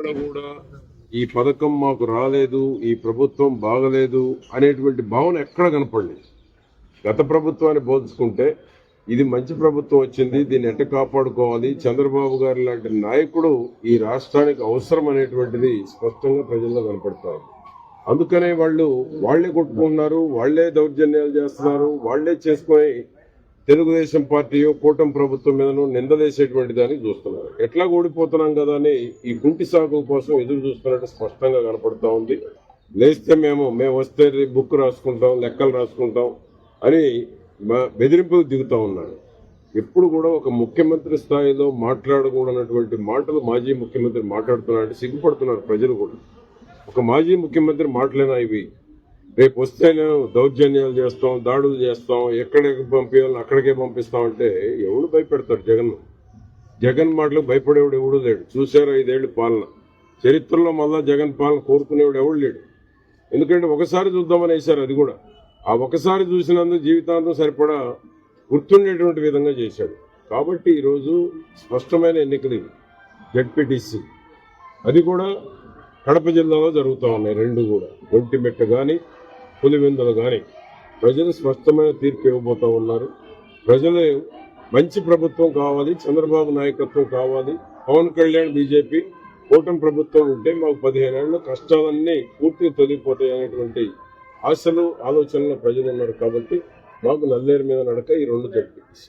కూడా. ఈ పథకం మాకు రాలేదు ఈ ప్రభుత్వం బాగలేదు అనేటువంటి భావన ఎక్కడ కనపడలేదు. గత ప్రభుత్వాన్ని బోధించుకుంటే ఇది మంచి ప్రభుత్వం వచ్చింది దీన్ని ఎట్ట కాపాడుకోవాలి చంద్రబాబు గారు లాంటి నాయకుడు ఈ రాష్ట్రానికి అవసరం అనేటువంటిది స్పష్టంగా ప్రజల్లో కనపడతారు అందుకనే వాళ్ళు వాళ్ళే కొట్టుకుంటున్నారు వాళ్ళే దౌర్జన్యాలు చేస్తున్నారు వాళ్ళే చేసుకొని తెలుగుదేశం పార్టీ కూటమి ప్రభుత్వం మీదను నిందలేసేటువంటి దాన్ని చూస్తున్నారు. ఎట్లా ఓడిపోతున్నాం కదా అని ఈ కుంటి సాగు కోసం ఎదురు చూస్తున్నట్టు స్పష్టంగా కనపడుతూ ఉంది. లేస్తే మేము మేము వస్తే బుక్ రాసుకుంటాం లెక్కలు రాసుకుంటాం అని మా- దిగుతూ ఉన్నాడు. ఎప్పుడు కూడా ఒక ముఖ్యమంత్రి స్థాయిలో మాట్లాడకూడనటువంటి మాటలు మాజీ ముఖ్యమంత్రి మాట్లాడుతున్నారంటే సిగ్గుపడుతున్నారు ప్రజలు కూడా. ఒక మాజీ ముఖ్యమంత్రి మాటలేనా ఇవి? రేపు వస్తే నేను దౌర్జన్యాలు చేస్తాం దాడులు చేస్తాం ఎక్కడికి పంపించాలని అక్కడికే పంపిస్తాం అంటే ఎవడు భయపెడతాడు జగన్ జగన్ మాటలకు భయపడేవాడు ఎవడు లేడు. చూశారు ఐదేళ్ళు పాలన? చరిత్రలో మళ్ళా జగన్ పాలన కోరుకునేవాడు ఎవడు లేడు. ఎందుకంటే ఒకసారి చూద్దామని వేశారు అది కూడా. ఆ ఒకసారి చూసినందుకు జీవితాంతం సరిపడా గుర్తుండేటువంటి విధంగా చేశాడు. కాబట్టి ఈరోజు స్పష్టమైన ఎన్నికలు ఇవి. జడ్పీటీసీ. అది కూడా కడప జిల్లాలో జరుగుతూ ఉన్నాయి. రెండు కూడా. ఒంటిమెట్ట కానీ పులివెందులు కానీ ప్రజలు స్పష్టమైన తీర్పు ఇవ్వబోతూ ఉన్నారు. ప్రజలు మంచి ప్రభుత్వం కావాలి చంద్రబాబు నాయకత్వం కావాలి. పవన్ కళ్యాణ్ బీజేపీ కూటమి ప్రభుత్వం ఉంటే మాకు పదిహేను ఏళ్ళు కష్టాలన్నీ పూర్తిగా తొలగిపోతాయి అనేటువంటి ఆశలు ఆలోచనలు ప్రజలు ఉన్నారు కాబట్టి మాకు నల్లేరు మీద నడక ఈ రెండు జడ్పీటీసీ